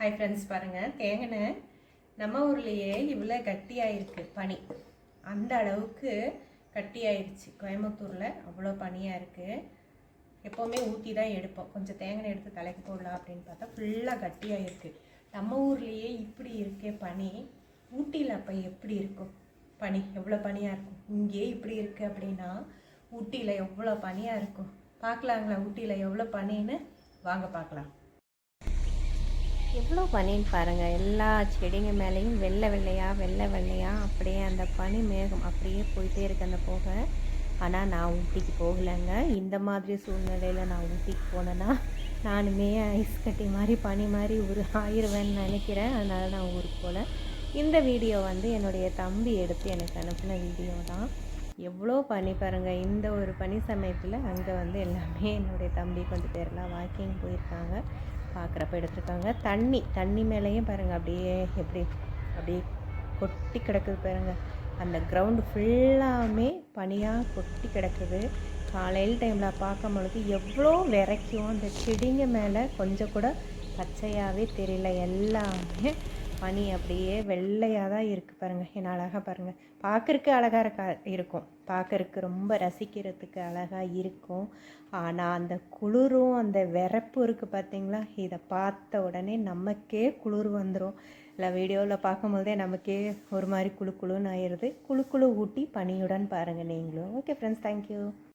Hi friends பாருங்கள் தேங்கனை நம்ம ஊர்லேயே இவ்வளோ கட்டியாயிருக்கு பனி. அந்த அளவுக்கு கட்டியாயிருச்சு கோயம்புத்தூரில் அவ்வளோ பனியாக இருக்குது எப்போவுமே ஊற்றி தான் எடுப்போம். கொஞ்சம் தேங்காய் எடுத்து தலைக்கு போடலாம் அப்படின்னு பார்த்தா ஃபுல்லாக கட்டியாக இருக்குது நம்ம ஊர்லேயே இப்படி இருக்கே பனி. ஊட்டியில் அப்போ எப்படி இருக்கும்? பனி எவ்வளோ பனியாக இருக்கும்? இங்கே இப்படி இருக்குது அப்படின்னா ஊட்டியில் எவ்வளோ பனியாக இருக்கும்? பார்க்கலாங்களா? ஊட்டியில் எவ்வளோ பனின்னு? வாங்க பார்க்கலாம். எவ்வளோ பனின்னு பாருங்கள் எல்லா செடிங்க மேலேயும் வெள்ளை வெள்ளையாக வெள்ளை வெள்ளையாக அப்படியே அந்த பனி மேகம் அப்படியே போயிட்டே இருக்கு அந்த போக. ஆனால் நான் ஊட்டிக்கு போகலைங்க. இந்த மாதிரி சூழ்நிலையில் நான் ஊட்டிக்கு போனேன்னா நானுமே ஐஸ் கட்டி மாதிரி பனி மாதிரி ஒரு ஆயிடுவேன்னு நினைக்கிறேன். அதனால் நான் ஊருக்கு போகல இந்த வீடியோ வந்து என்னுடைய தம்பி எடுத்து எனக்கு அனுப்பின வீடியோ தான். எவ்வளோ பனி பாருங்கள் இந்த ஒரு பனி சமயத்தில் அங்கே வந்து எல்லாமே என்னுடைய தம்பி கொஞ்சம் பேர்லாம் வாக்கிங் போயிருக்காங்க. பார்க்குறப்ப எடுத்துருக்காங்க. தண்ணி தண்ணி மேலேயும் பாருங்கள் அப்படியே எப்படி அப்படியே கொட்டி கிடக்குது பாருங்க. அந்த கிரவுண்டு ஃபுல்லாமே பனியாக கொட்டி கிடக்குது. காலையில் டைமில் பார்க்கும் பொழுது எவ்வளோ விரைக்கும். அந்த செடிங்க மேலே கொஞ்சம் கூட பச்சையாகவே தெரியல. எல்லாமே பனி அப்படியே வெள்ளையாக தான் இருக்குது பாருங்கள் என்ன அழகாக பாருங்கள் பார்க்குறக்கு அழகாக இருக்கா இருக்கும். பார்க்கறக்கு ரொம்ப ரசிக்கிறதுக்கு அழகாக இருக்கும். ஆனால் அந்த குளிரும் அந்த விறப்பு இருக்குது பார்த்தீங்களா இதை பார்த்த உடனே நமக்கே குளிர் வந்துடும் இல்லை வீடியோவில் பார்க்கும்போதே நமக்கே ஒரு மாதிரி குழு குழுன்னு ஆயிடுது குழு குழு ஊட்டி பனியுடன் பாருங்கள் நீங்களும். Okay friends thank you